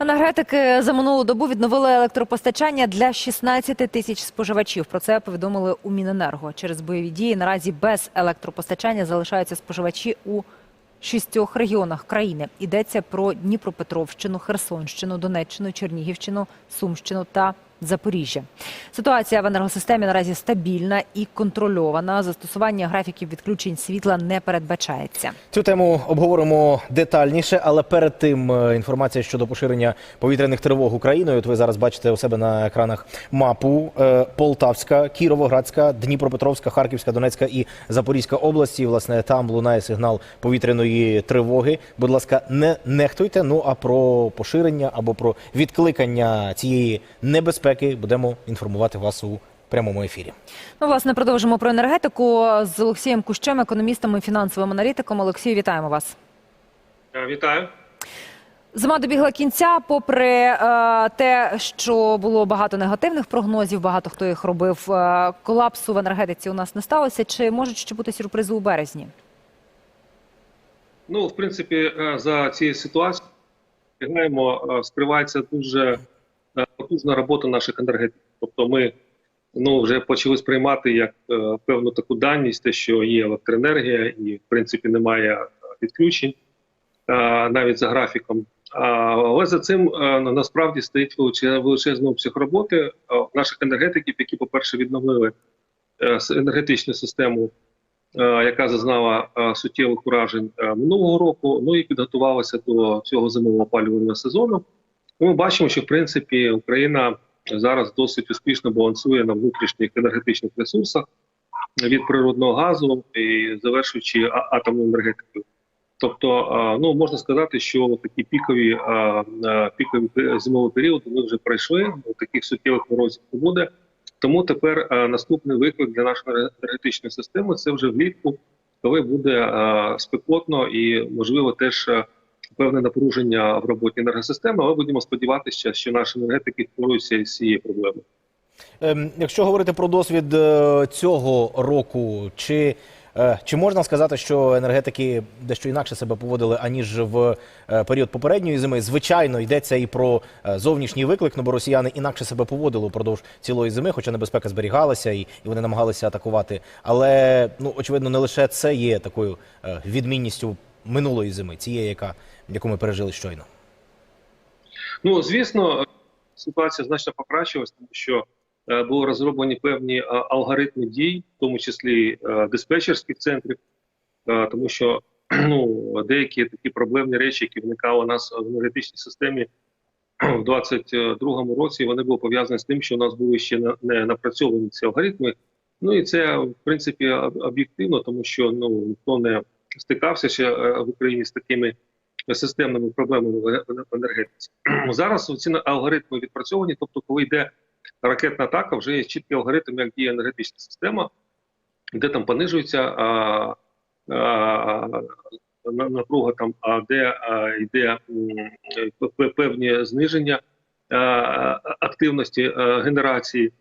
Енергетики за минулу добу відновили електропостачання для 16 тисяч споживачів. Про це повідомили у Міненерго. Через бойові дії наразі без електропостачання залишаються споживачі у шістьох регіонах країни. Йдеться про Дніпропетровщину, Херсонщину, Донеччину, Чернігівщину, Сумщину та Запоріжжя. Ситуація в енергосистемі наразі стабільна і контрольована. Застосування графіків відключень світла не передбачається. Цю тему обговоримо детальніше, але перед тим е, інформація щодо поширення повітряних тривог Україною. От ви зараз бачите у себе на екранах мапу Е, Полтавська, Кіровоградська, Дніпропетровська, Харківська, Донецька і Запорізька області. Власне, там лунає сигнал повітряної тривоги. Будь ласка, не нехтуйте. Ну а про поширення або про відкликання цієї небезпеки будемо інформувати вас у прямому ефірі. Ну, власне, продовжимо про енергетику з Олексієм Кущем, економістом і фінансовим аналітиком. Олексію, вітаємо вас. Е, Вітаю. Зима добігла кінця, попри е, те, що було багато негативних прогнозів, багато хто їх робив. Е, колапсу в енергетиці у нас не сталося. Чи можуть ще бути сюрпризи у березні? Ну, в принципі, е, за цією ситуацією спостерігаємо, е, скривається дуже потужна робота наших енергетиків. Тобто, ми ну вже почали сприймати як е, певну таку даність, те, що є електроенергія, і в принципі немає е, відключень е, навіть за графіком. Але за цим е, насправді стоїть величезний обсяг роботи е, наших енергетиків, які, по-перше, відновили енергетичну систему яка зазнала суттєвих уражень минулого року, ну і підготувалася до цього зимового опалювального сезону. І Ми бачимо, що в принципі Україна зараз досить успішно балансує на внутрішніх енергетичних ресурсах від природного газу і завершуючи а- атомною енергетикою. Тобто, ну можна сказати, що такі пікові пікові зимові періоди ми вже пройшли. Таких суттєвих морозів не буде. Тому тепер наступний виклик для нашої енергетичної системи це вже влітку, коли буде спекотно і можливо теж певне напруження в роботі енергосистеми. Але будемо сподіватися, що наші енергетики впоруються з цією проблемою. Ем, Якщо говорити про досвід е, цього року, чи, е, чи можна сказати, що енергетики дещо інакше себе поводили, аніж в е, період попередньої зими? Звичайно, йдеться і про зовнішній виклик, ну бо росіяни інакше себе поводили впродовж цілої зими, хоча небезпека зберігалася і, вони намагалися атакувати. Але ну очевидно, не лише це є такою відмінністю минулої зими, цієї, яка яку ми пережили щойно. Ну звісно, ситуація значно покращилась, тому що е, були розроблені певні е, алгоритми дій, в тому числі е, диспетчерських центрів, тому що ну деякі такі проблемні речі, які виникали у нас в енергетичній системі в 22-му році, вони були пов'язані з тим, що у нас були ще не напрацьовані ці алгоритми. Ну і це в принципі об'єктивно, тому що ну ніхто не стикався ще в Україні з такими системними проблемами в енергетиці. Зараз ці алгоритми відпрацьовані, тобто, коли йде ракетна атака, вже є чіткий алгоритм, як діє енергетична система, де там понижується а, а, напруга, там, а де а, йде м, певні зниження а, активності а, генерації.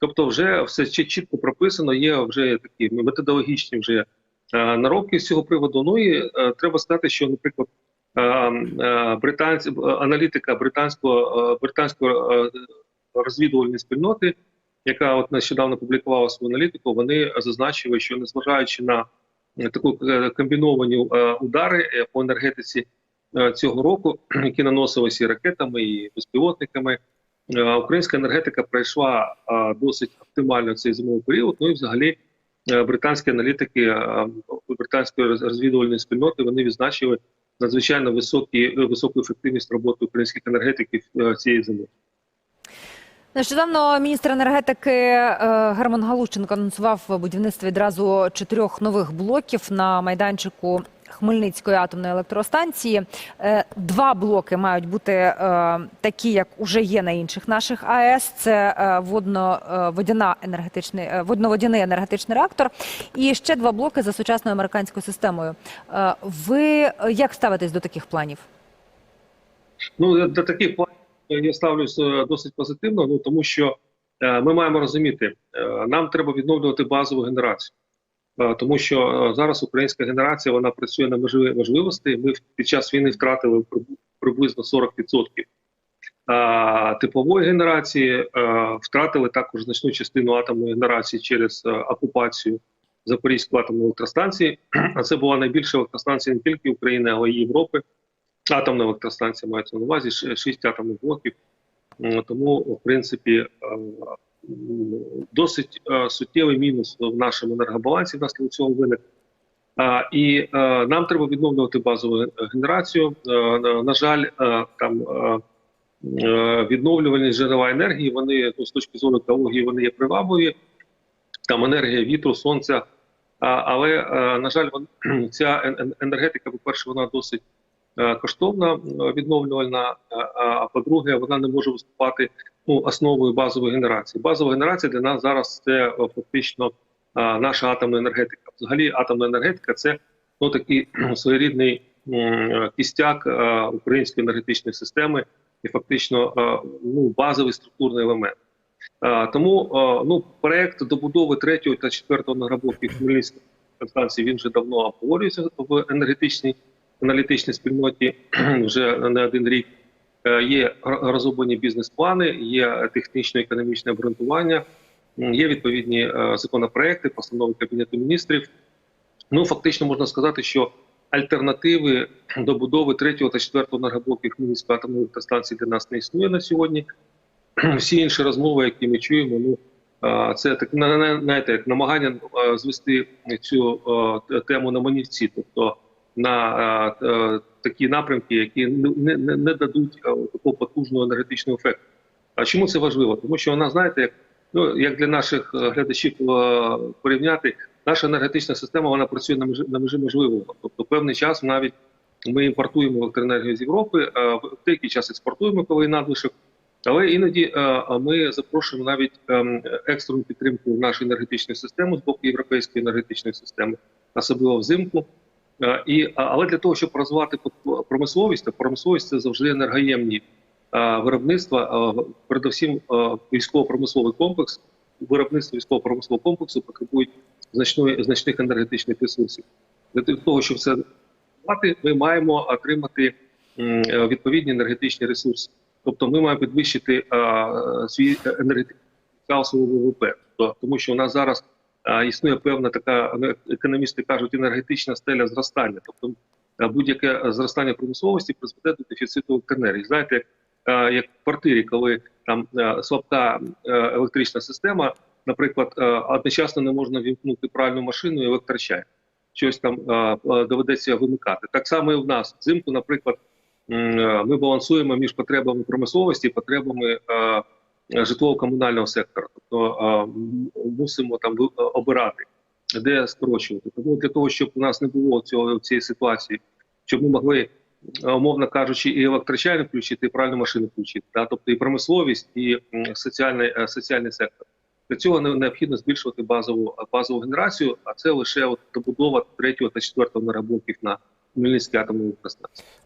Тобто, вже все чіт- чітко прописано, є вже такі методологічні вже наробки з цього приводу. Ну і а, треба сказати, що, наприклад, е, е, британці, аналітика британського е, британського е, розвідувальної спільноти, яка от нещодавно публікувала свою аналітику, вони зазначили, що незважаючи на е, таку е, комбіновані е, удари е, по енергетиці е, цього року, які наносилися і ракетами, і безпілотниками, е, українська енергетика пройшла е, досить оптимально цей зимовий період. Ну і взагалі е, британські аналітики е, британської роз- розвідувальної спільноти вони відзначили надзвичайно високі, високу ефективність роботи українських енергетиків е, цієї зими. Нещодавно міністр енергетики е, Герман Галущенко анонсував будівництво відразу чотирьох нових блоків на майданчику Хмельницької атомної електростанції. Е, Два блоки мають бути е, такі, як уже є на інших наших АЕС. Це е, водно-водяний енергетичний реактор. І ще два блоки за сучасною американською системою. Ви як ставитесь до таких планів? Ну до таких планів я ставлюсь е, досить позитивно. Ну тому що ми маємо розуміти, нам треба відновлювати базову генерацію, тому що е, зараз українська генерація вона працює на межі можливостей. Ми під час війни втратили приблизно 40% е, теплової генерації, е, втратили також значну частину атомної генерації через е, окупацію Запорізької атомної електростанції. А це була найбільша електростанція не тільки України, але й Європи. Атомна електростанція мається на увазі ш- шість атомних блоків. Тому, в принципі, е, досить е, суттєвий мінус в нашому енергобалансі внаслідок цього виник. І е, нам треба відновлювати базову генерацію. Е, на, жаль, там відновлювальні джерела енергії, вони ну, з точки зору екології, вони є привабливі. Там енергія вітру, сонця. Але, на жаль, ця ен- ен- енергетика, по-перше, вона досить коштовна, е, відновлювальна. А, а по-друге, вона не може виступати ну, основою базової генерації. Базова генерація для нас зараз це е, фактично наша атомна енергетика. Взагалі, атомна енергетика це ну, такий своєрідний е, кістяк е, української енергетичної системи і фактично е, ну, базовий структурний елемент. Е, Тому е, ну, проект добудови третього та четвертого енергоблоків Хмельницької станції він вже давно обговорюється в енергетичній аналітичній спільноті вже не один рік. Е, Є розроблені бізнес-плани, є технічно-економічне обґрунтування, є відповідні е, законопроекти, постанови Кабінету міністрів. Ну, фактично можна сказати, що альтернативи до будови третього та четвертого енергоблоків Хмельницької атомної електростанції для нас не існує на сьогодні. Всі інші розмови, які ми чуємо, ну це так на- на- знаєте, як намагання звести цю тему на манівці, тобто на т- а, такі напрямки, які не, не, не дадуть такого потужного енергетичного ефекту. А чому це важливо? Тому що вона, знаєте, як ну як для наших е, глядачів е, порівняти, наша енергетична система вона працює на межі на межі можливого. Тобто, певний час навіть ми імпортуємо електроенергію з Європи, е, в деякий час експортуємо, коли надлишок. Але іноді е, ми запрошуємо навіть ем, екстрену підтримку нашої енергетичної системи з боку європейської енергетичної системи, особливо взимку. Е, І, але для того, щоб розвивати промисловість, а промисловість це завжди енергоємні е, виробництва, е, передусім е, військово-промисловий комплекс, виробництво військово-промислового комплексу потребують значної, значних енергетичних ресурсів. Для того, щоб це мати, ми маємо отримати відповідні енергетичні ресурси. Тобто ми маємо підвищити свій енергетичний потенціал ВВП. Тобто, тому що у нас зараз існує певна така, ну, економісти кажуть, енергетична стеля зростання. Тобто будь-яке зростання промисловості призведе до дефіциту електроенергії. Знаєте, як, як в квартирі, коли там слабка електрична система, наприклад, одночасно не можна вімкнути пральну машину і електрочай. Щось там доведеться вимикати. Так само і в нас взимку, наприклад. Ми балансуємо між потребами промисловості і потребами житлово-комунального сектора. Тобто е, мусимо там е, обирати, де скорочувати. Тому для того, щоб у нас не було цього цієї ситуації, щоб ми могли, е, умовно кажучи, і електрочайник включити, і пральну машину включити, да? тобто і промисловість, і соціальний, е, соціальний сектор. Для цього не- необхідно збільшувати базову базову генерацію, а це лише от добудова третього та четвертого енергоблоків на Хмельницькій атомній.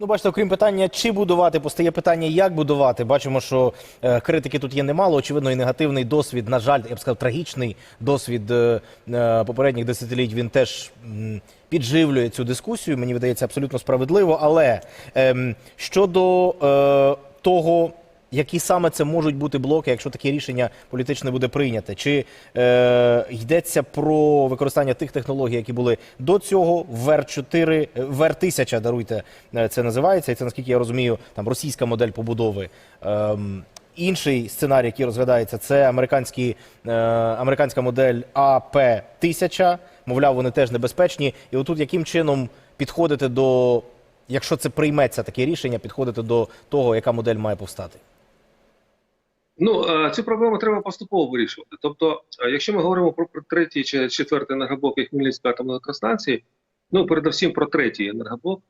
Ну, бачите, окрім питання, чи будувати, постає питання, як будувати. Бачимо, що е, критики тут є немало. Очевидно, і негативний досвід, на жаль, я б сказав, трагічний досвід е, е, попередніх десятиліть. Він теж м, підживлює цю дискусію. Мені видається абсолютно справедливо. Але ем, щодо е, того. Які саме це можуть бути блоки, якщо таке рішення політичне буде прийняте? Чи е, йдеться про використання тих технологій, які були до цього вер 4 вер 1000 даруйте, е, це називається, і це наскільки я розумію, там російська модель побудови. Ем, інший сценарій, який розглядається, це американські, е, американська модель АП 1000 Мовляв, вони теж небезпечні. І отут яким чином підходити до, якщо це прийметься таке рішення, підходити до того, яка модель має повстати? Ну е, цю проблему треба поступово вирішувати. Тобто, е, якщо ми говоримо про третій чи четвертий енергоблок Хмельницької атомної електростанції, ну передусім про третій енергоблок,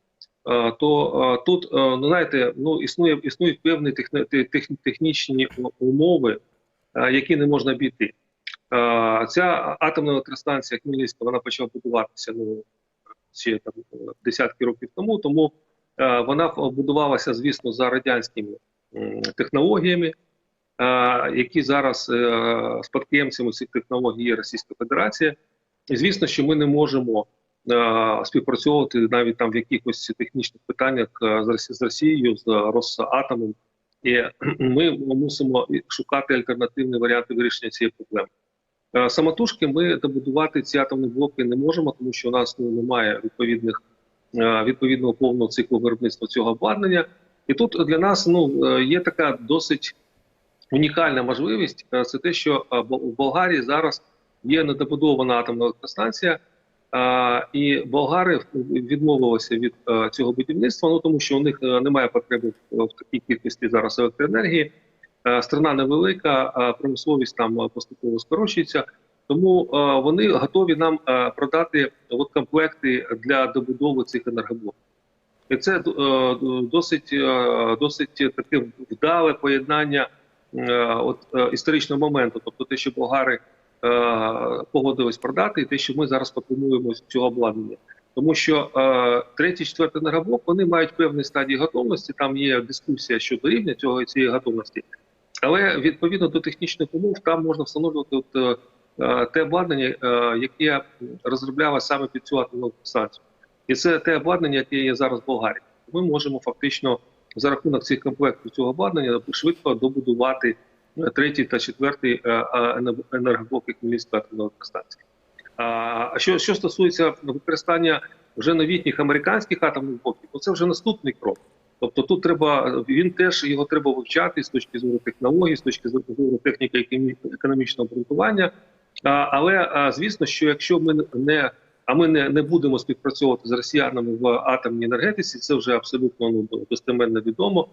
е, то тут ну знаєте, ну існує існують певні техні, тех, технічні умови, які не можна обійти. Ця атомна електростанція Хмельницька вона почала будуватися ну ще там десятки років тому. Тому вона будувалася, звісно, за радянськими технологіями які зараз е, спадкоємцями цих технологій є Російська Федерація. І звісно, що ми не можемо е, співпрацьовувати навіть там в якихось технічних питаннях е, з Росією, з Росатомом І ми мусимо шукати альтернативні варіанти вирішення цієї проблеми. Е, Самотужки ми добудувати ці атомні блоки не можемо, тому що у нас ну, немає відповідних е, відповідного повного циклу виробництва цього обладнання. І тут для нас ну е, є така досить унікальна можливість. е, Це те, що е, в Болгарії зараз є недобудована атомна електростанція, е, і болгари відмовилися від е, цього будівництва, ну тому що у них е, немає потреби в такій кількості зараз електроенергії. Е, Страна невелика, промисловість там е, поступово скорочується. Тому е, вони готові нам е, продати от комплекти для добудови цих енергоблоків. І це е, досить, е, досить таке вдале поєднання е, от, е, історичного моменту, тобто те, що болгари е, погодились продати, і те, що ми зараз потребуємо з цього обладнання. Тому що е, третій, четвертий енергоблок вони мають певні стадії готовності. Там є дискусія щодо рівня цього цієї готовності, але відповідно до технічних умов там можна встановлювати от, е, е, те обладнання, е, яке розроблялося саме під цю атомну станцію. І це те обладнання, яке є зараз в Болгарії. Ми можемо фактично за рахунок цих комплектів цього обладнання швидко добудувати е, третій та четвертий е, е, енергоблоки Хмельницької атомної електростанції. А що, що стосується використання вже новітніх американських атомних блоків, то це вже наступний крок. Тобто тут треба він теж його треба вивчати з точки зору технологій, з точки зору техніки економічного обґрунтування. Але звісно, що якщо ми не а ми не, не будемо співпрацьовувати з росіянами в атомній енергетиці, це вже абсолютно ну, достеменно відомо.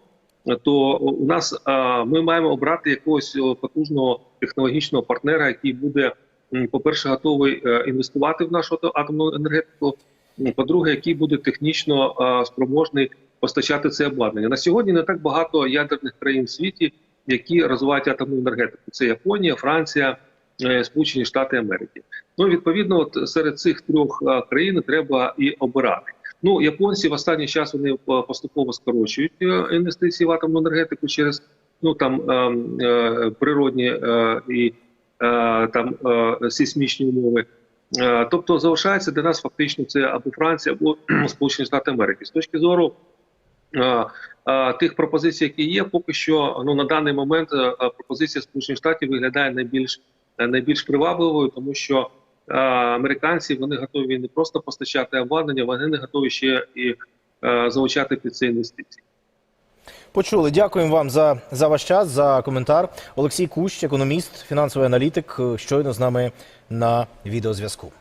То у нас ми маємо обрати якогось потужного технологічного партнера, який буде, по-перше, готовий е, інвестувати в нашу атомну енергетику. По-друге, який буде технічно спроможний постачати це обладнання. На сьогодні не так багато ядерних країн в світі, які розвивають атомну енергетику. Це Японія, Франція, Сполучені Штати Америки. Ну відповідно, от серед цих трьох е, країн треба і обирати. Ну японці в останній час вони е, поступово скорочують е, інвестиції в атомну енергетику через ну там е, е, природні е, і е, там е, сейсмічні умови. Е, Тобто залишається для нас фактично це або Франція, або Сполучені Штати Америки. З точки зору е, е, тих пропозицій, які є, поки що ну на даний момент е, е, пропозиція Сполучених Штатів виглядає найбільш е, найбільш привабливою, тому що е, американці вони готові не просто постачати обладнання, вони не готові ще і е, залучати під це інвестиції. Почули. Дякуємо вам за, за ваш час, за коментар. Олексій Кущ, економіст, фінансовий аналітик, щойно з нами на відеозв'язку.